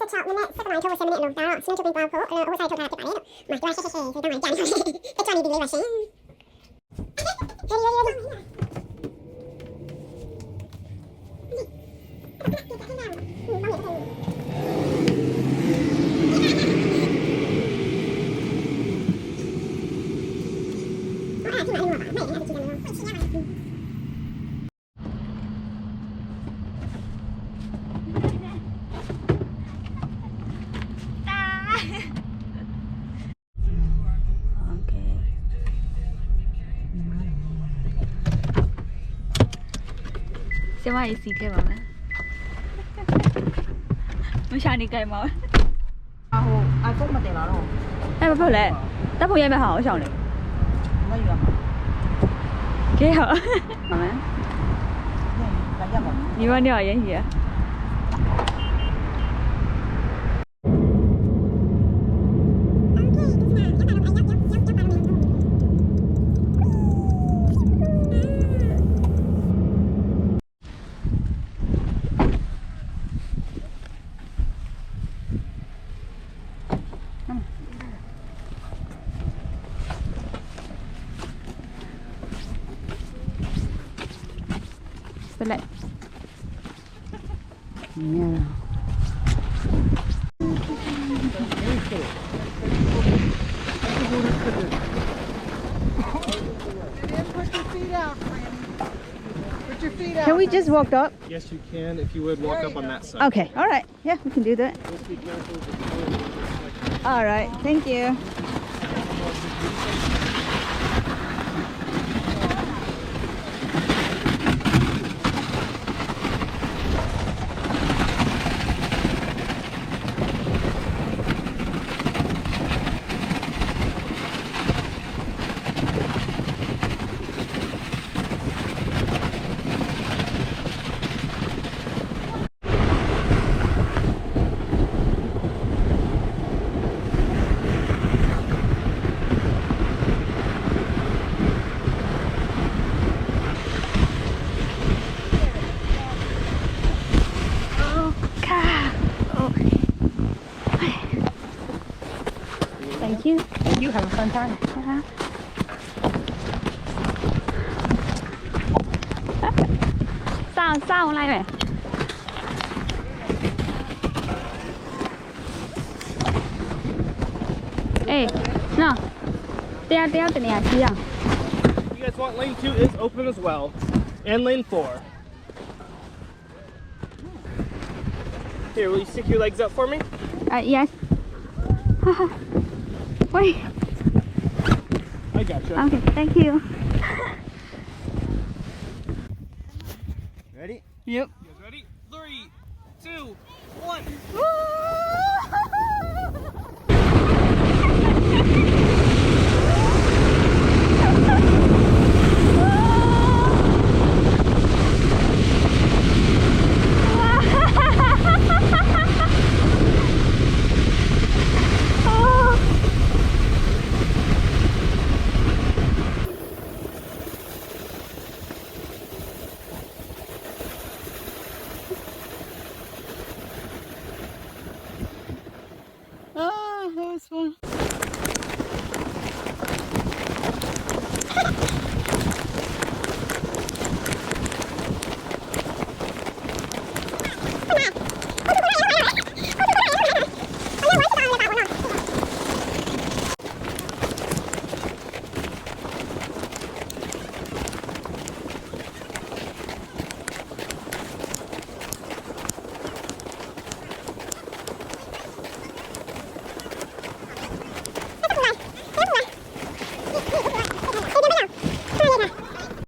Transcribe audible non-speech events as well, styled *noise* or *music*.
朝とちゃうのね、さくない今日せめねの、だろ、新曲にパワーを、おさえとかってばね。まあ、どうしてせせ、それともいかん。手帳にビビりはしん。あれ、よりよりより。 ကျမရေးစီခဲ့ပါမယ်မရှာနေကြိုင်ပါဘူး啊吼，iPhone မတင်လာတော့အဲ့မဟုတ်လေတပ်ဖို့ရိုက်မဲ့ဟာကိုရှောင်းလေမယူရမှာကဲဟောမမလာရမှာညီမနဲ့ရရင်ကြီးရ feet out. Can we just walk up? Yes, you can if you would walk up on that side. Okay, all right. Yeah, we can do that. Just be careful with the floor. All right, thank you. Thank you. Thank you. Have a fun time. Yeah. Sao sao này này. Hey, no. There, there, there, here. You guys want lane two is open as well, and lane four. Here, will you stick your legs up for me? Uh, yes. *laughs* right way? I gotcha. Okay, thank you. Ready? Yep. You guys ready? Three, two, one.